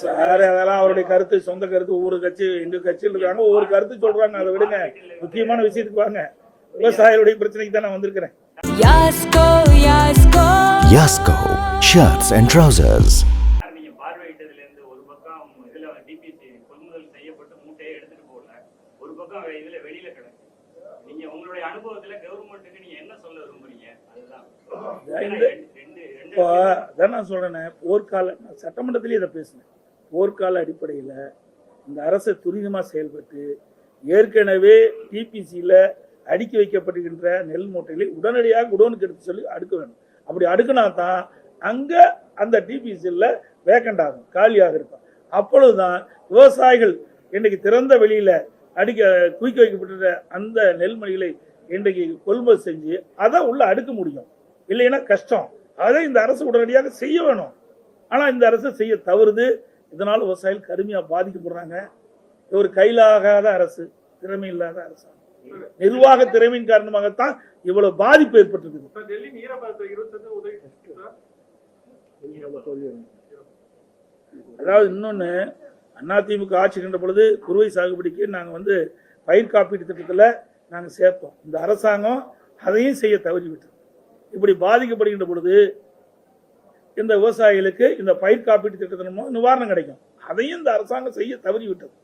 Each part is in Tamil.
சார் அதெல்லாம் அவருடைய கருத்து சொந்த கருத்து ஒவ்வொரு கட்சி எங்க கட்சியில் இருக்காங்க ஒவ்வொரு கருத்து சொல்றாங்க அதை விடுங்க. முக்கியமான விஷயத்துக்கு வாங்க. விவசாயிகளுடைய பிரச்சனைக்கு தான் நான் வந்திருக்கிறேன். ஒரு பக்கம் இதுல எடுத்துட்டு போகல. ஒரு பக்கம் இதுல வெளியில நீங்க உங்களுடைய அனுபவத்துல கவர்மெண்ட்டுக்கு நீங்க என்ன சொல்ல விரும்புறீங்க? அதுதான். அதான் நான் சொல்றேனே போர்க்கால நான் சட்டமன்றத்திலேயே இதை பேசினேன். போர்க்கால அடிப்படையில் இந்த அரசு துரிதமாக செயல்பட்டு ஏற்கனவே டிபிசியில் அடுக்கி வைக்கப்படுகின்ற நெல் மூட்டைகளை உடனடியாக குடோனுக்கு எடுத்து சொல்லி அடுக்க வேணும் அப்படி அடுக்கினா தான் அங்கே அந்த டிபிசியில் வேக்கண்ட் ஆகும் காலியாக இருக்கும். அப்பொழுதுதான் விவசாயிகள் இன்றைக்கு திறந்த வெளியில் அடிக்க குவிக்க வைக்கப்பட்ட அந்த நெல்மணிகளை இன்றைக்கு கொள்முதல் செஞ்சு அதை உள்ள அடுக்க முடியும். இல்லைன்னா கஷ்டம். அதை இந்த அரசு உடனடியாக செய்ய வேணும். ஆனால் இந்த அரசு செய்ய தவறுது. இதனால் விவசாயிகள் கடுமையாக பாதிக்கப்படுறாங்க. ஒரு கையிலாகாத அரசு திறமை இல்லாத அரசு நிர்வாக திறமையின் காரணமாகத்தான் இவ்வளவு பாதிப்பு சார் அதாவது இன்னொன்று அதிமுக ஆட்சி கண்ட பொழுது குறுவை சாகுபடிக்கு நாங்கள் வந்து பயிர் காப்பீட்டு திட்டத்தில் நாங்கள் சேர்த்தோம். இந்த அரசாங்கம் அதையும் செய்ய தவறிவிட்டது. இப்படி பாதிக்கப்படுகின்ற பொழுது இந்த விவசாயிகளுக்கு இந்த பயிர் காப்பீட்டு திட்டத்தின் மூலம் நிவாரணம் கிடைக்கும். அதையும் இந்த அரசாங்கம் செய்ய தவறிவிட்டது.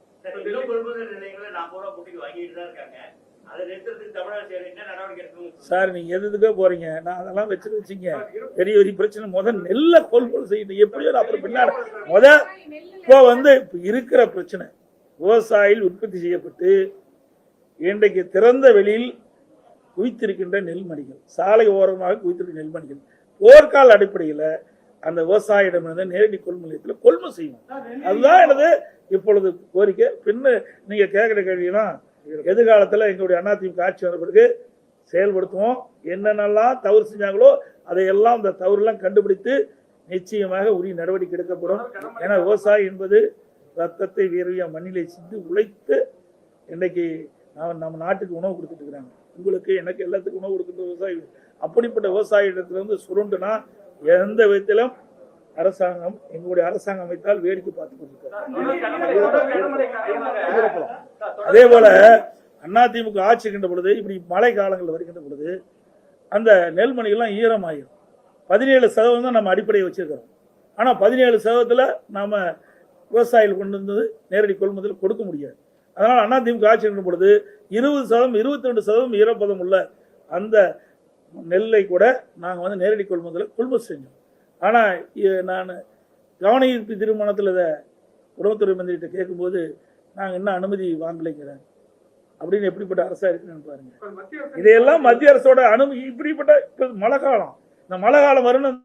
சார் நீங்கள் எதுக்கோ போறீங்க. நான் அதெல்லாம் வச்சுட்டு வச்சுங்க. பெரிய பெரிய பிரச்சனை. முதல் நெல்லை கொள்முதல் செய்யணும். எப்படியோ அப்புறம் பின்னாடி. முத இப்போ வந்து இப்போ இருக்கிற பிரச்சனை. விவசாயில் உற்பத்தி செய்யப்பட்டு இன்றைக்கு திறந்த வெளியில் குவித்திருக்கின்ற நெல்மணிகள் சாலை ஓரமாக குவித்திருக்கிற நெல்மணிகள். போர்க்கால அடிப்படையில் அந்த விவசாயிடமிருந்து நேரடி கொள்முதல் நிலையத்தில் கொள்முதல் செய்யணும் அதுதான் எனது இப்பொழுது கோரிக்கை. பின்ன நீங்க கேட்குற கேள்வினா எதிர்காலத்தில் எங்களுடைய அதிமுக ஆட்சி வந்த பிறகு செயல்படுத்துவோம். என்னென்னலாம் தவறு செஞ்சாங்களோ அதையெல்லாம் அந்த தவறுலாம் கண்டுபிடித்து நிச்சயமாக உரிய நடவடிக்கை எடுக்கப்படும். ஏன்னா விவசாயி என்பது ரத்தத்தை வேர்வையா மண்ணிலே சிந்து உழைத்து இன்னைக்கு நாம் நம்ம நாட்டுக்கு உணவு கொடுத்துட்டு இருக்கிறாங்க. உங்களுக்கு எனக்கு எல்லாத்துக்கும் உணவு கொடுக்குற விவசாயி அப்படிப்பட்ட விவசாய இடத்துல இருந்து சுருண்டுனா எந்த விதத்திலும் அரசாங்கம் எங்களுடைய அரசாங்கம் அமைத்தால் வேடிக்கை பார்த்து கொண்டிருக்கிறார் அதே போல அதிமுக ஆட்சி கின்ற பொழுது இப்படி மழை காலங்கள் வருகின்ற பொழுது அந்த நெல்மணிகள்லாம் ஈரமாயிரும். பதினேழு சதவீதம் தான் நம்ம அடிப்படையை வச்சிருக்கிறோம். ஆனால் பதினேழு சதவீதத்தில் நாம் விவசாயிகள் கொண்டு வந்தது நேரடி கொள்முதல் கொடுக்க முடியாது. அதனால் அண்ணா திமுக ஆட்சி இருக்கும் பொழுது இருபது சதவீதம் இருபத்தி ரெண்டு சதவீதம் ஈரப்பதம் உள்ள அந்த நெல்லை கூட நாங்கள் வந்து நேரடி கொள்முதலை கொள்முதல் செஞ்சோம். ஆனால் நான் கவன ஈர்ப்பு திருமணத்தில் இதை உணவுத்துறை மந்திரிகிட்ட கேட்கும்போது நாங்கள் இன்னும் அனுமதி வாங்கலைங்கிறேன் அப்படின்னு எப்படிப்பட்ட அரசா இருக்குன்னு பாருங்க. இதையெல்லாம் மத்திய அரசோட அனுமதி இப்படிப்பட்ட இப்போ மழை காலம். இந்த மழை காலம் வரணும்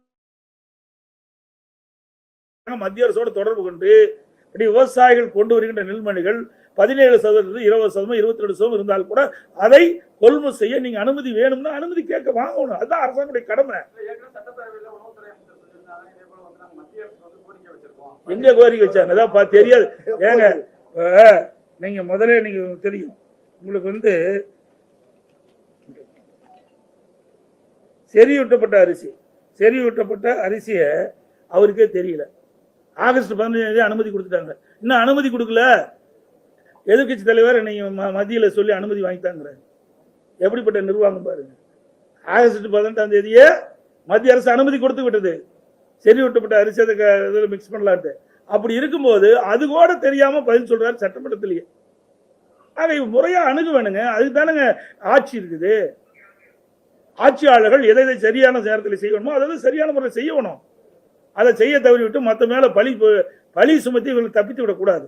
மத்திய அரசோட தொடர்பு கொண்டு இப்படி விவசாயிகள் கொண்டு வருகின்ற நெல்மணிகள் பதினேழு சதவீதம் இருபது சதவீதம் இருபத்தி ரெண்டு சதவீதம் இருந்தால் கூட அதை கொள்முதல் செய்ய நீங்க அனுமதி வேணும்னா அனுமதி கேட்க வாங்கணும். அதுதான் அரசாங்கத்துடைய கடமை. எங்க கோரிக்கை வச்சாங்க? அதான் தெரியாது. ஏங்க நீங்க முதல்ல நீங்க தெரியும். உங்களுக்கு வந்து செறியூட்டப்பட்ட அரிசி. செறியூட்டப்பட்ட அரிசியை அவருக்கே தெரியல. ஆகஸ்ட் பதினஞ்சாந்தேதி அனுமதி கொடுத்துட்டாங்க. இன்னும் அனுமதி கொடுக்கல? எதிர்கட்சி தலைவர் என்னை ம- சொல்லி அனுமதி வாங்கித்தாங்கிறாரு எப்படிப்பட்ட நிர்வாகம் பாருங்க. ஆகஸ்ட் பதினெட்டாம் தேதியே மத்திய அரசு அனுமதி கொடுத்து விட்டது. செறிவூட்டப்பட்ட அரிசி அதை க- இதில் மிக்ஸ் பண்ணலான்ட்டு. அப்படி இருக்கும்போது அது கூட தெரியாம பதில் சொல்றாரு சட்டமன்றத்திலேயே. ஆக முறையாக முறையா அணுக வேணுங்க அதுக்கு தானுங்க ஆட்சி இருக்குது. ஆட்சியாளர்கள் எதை எதை சரியான நேரத்தில் செய்யணுமோ அதை அதை சரியான முறையில் செய்யணும். அதை செய்ய தவறிவிட்டு மற்ற மேல பழி பழி சுமத்தி இவர்கள் தப்பித்து விடக்கூடாது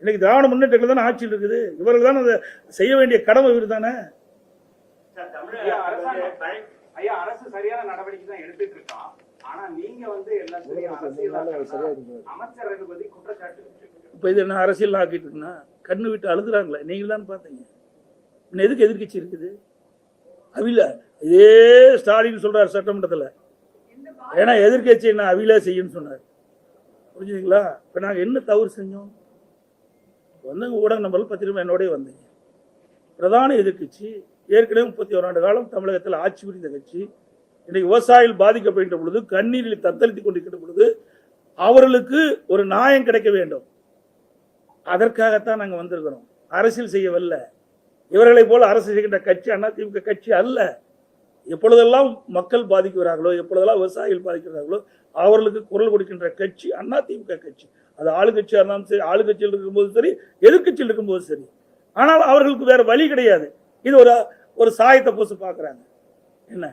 இன்னைக்கு திராவிட முன்னேற்றங்கள் தானே ஆட்சியில் இருக்குது. இவர்கள் தானே அதை செய்ய வேண்டிய கடமை இவர் தானே. சார், தமிழக ஐயா, அரசு சரியான நடவடிக்கை தான் எடுத்துட்டு ஆனா நீங்க வந்து குற்றச்சாட்டு. இப்போ இது என்ன அரசியல் ஆக்கிட்டு இருக்குன்னா கண்ணு விட்டு அழுதுறாங்களே. நீங்கள் தான் பார்த்தீங்க. இன்னும் எதுக்கு எதிர்க்கட்சி இருக்குது? அவில இதே ஸ்டாலின் சொல்றாரு சட்டமன்றத்தில். ஏன்னா எதிர்க்கட்சி என்ன அவில செய்யுன்னு சொன்னார். புரிஞ்சுதுங்களா? இப்போ நாங்கள் என்ன தவறு செஞ்சோம்? வந்து ஊடக நம்பர்கள் பத்திரிகை என்னோடய வந்தீங்க. பிரதான எதிர்க்கட்சி ஏற்கனவே முப்பத்தி ஓராண்டு காலம் தமிழகத்தில் ஆட்சி புரிந்த கட்சி. இன்றைக்கு விவசாயிகள் பாதிக்கப்படுகின்ற பொழுது கண்ணீரில் தத்தளித்துக் கொண்டிருக்கின்ற பொழுது அவர்களுக்கு ஒரு நியாயம் கிடைக்க வேண்டும். அதற்காகத்தான் நாங்கள் வந்திருக்கிறோம். அரசியல் செய்ய வரல இவர்களைப் போல அரசு செய்கின்ற கட்சி அதிமுக கட்சி அல்ல. எப்பொழுதெல்லாம் மக்கள் பாதிக்கிறார்களோ எப்பொழுதெல்லாம் விவசாயிகள் பாதிக்கிறார்களோ அவர்களுக்கு குரல் கொடுக்கின்ற கட்சி அதிமுக கட்சி. அது ஆளுங்கட்சியாக இருந்தாலும் சரி ஆளுங்கட்சியில் இருக்கும்போது சரி எதிர்க்கட்சியில் இருக்கும்போது சரி. ஆனால் அவர்களுக்கு வேற வழி கிடையாது. இது ஒரு ஒரு சாயத்தை பூசு பார்க்குறாங்க. என்ன?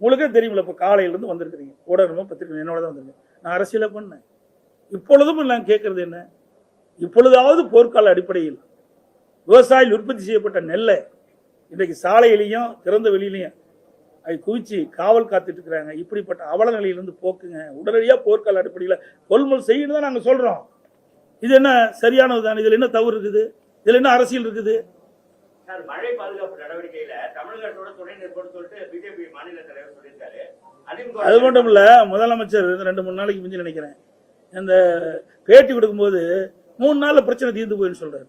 உங்களுக்கே தெரியுமில்ல இப்போ காலையிலேருந்து வந்திருக்கிறீங்க. ஊடகமோ பத்திரிக்கை என்னோட தான் வந்திருக்கேன். நான் அரசியலை பண்ணேன். இப்பொழுதும் நான் கேட்கறது என்ன? இப்பொழுதாவது போர்க்கால அடிப்படையில் விவசாயிகள் உற்பத்தி செய்யப்பட்ட நெல்லை இன்றைக்கு சாலையிலையும் திறந்த வெளியிலையும் அதை குவிச்சு காவல் காத்துட்டு இருக்கிறாங்க. இப்படிப்பட்ட அவல நிலையிலிருந்து போக்குங்க. உடனடியாக போர்க்கால அடிப்படையில் கொள்முதல் செய்யணும் தான் நாங்கள் சொல்கிறோம் இது என்ன சரியானது தான்? இதில் என்ன தவறு இருக்குது? இதில் என்ன அரசியல் இருக்குது? சார் மழை பாதுகாப்பு நடவடிக்கையில தமிழகத்தோட துணை நிற்போம்னு சொல்லிட்டு பிஜேபி மாநில தலைவர் சொல்லியிருக்காரு. அது மட்டும் இல்ல முதலமைச்சர் ரெண்டு மூணு நாளைக்கு முந்தி நினைக்கிறேன். இந்த பேட்டி கொடுக்கும்போது மூணு நாள்ல பிரச்சனை தீர்ந்து போயின்னு சொல்றாரு.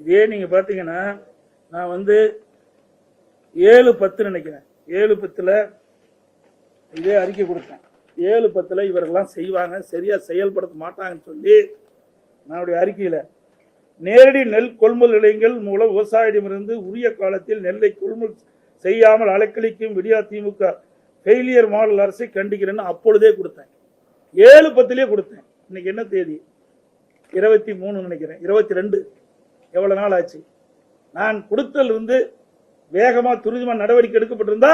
இதே நீங்க பாத்தீங்கன்னா நான் வந்து ஏழு பத்து நினைக்கிறேன். ஏழு பத்துல இதே அறிக்கை கொடுத்தேன். ஏழு பத்துல இவரெல்லாம் செய்வாங்க சரியா செயல்படுத்த மாட்டாங்கன்னு சொல்லி என்னுடைய அறிக்கையில நேரடி நெல் கொள்முதல் நிலையங்கள் மூலம் விவசாயிடமிருந்து உரிய காலத்தில் நெல்லை கொள்முதல் செய்யாமல் அலைக்கழிக்கும் விடியா திமுக ஃபெயிலியர் மாடல் அரசை கண்டிக்கிறேன்னு அப்பொழுதே கொடுத்தேன். ஏழு பத்துலேயே கொடுத்தேன். இன்னைக்கு என்ன தேதி? இருபத்தி மூணு நினைக்கிறேன். இருபத்தி ரெண்டு. எவ்வளவு நாள் ஆச்சு? நான் கொடுத்தல் இருந்து வேகமா துரிதமா நடவடிக்கை எடுக்கப்பட்டிருந்தா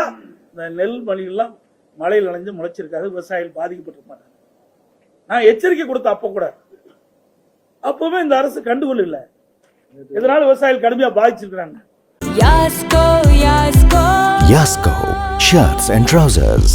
இந்த நெல் மணியெல்லாம் மழையில் நனைஞ்சு முளைச்சிருக்காது விவசாயிகள் பாதிக்கப்பட்டிருக்க மாட்டாங்க நான் எச்சரிக்கை கொடுத்த அப்ப கூட. அப்பவுமே இந்த அரசு கண்டுகொள்ளல. இதனால விவசாயிகள் கடுமையா பாதிச்சிருக்கிறாங்க? Yasko, Yasko. Yasko Shirts and Trousers.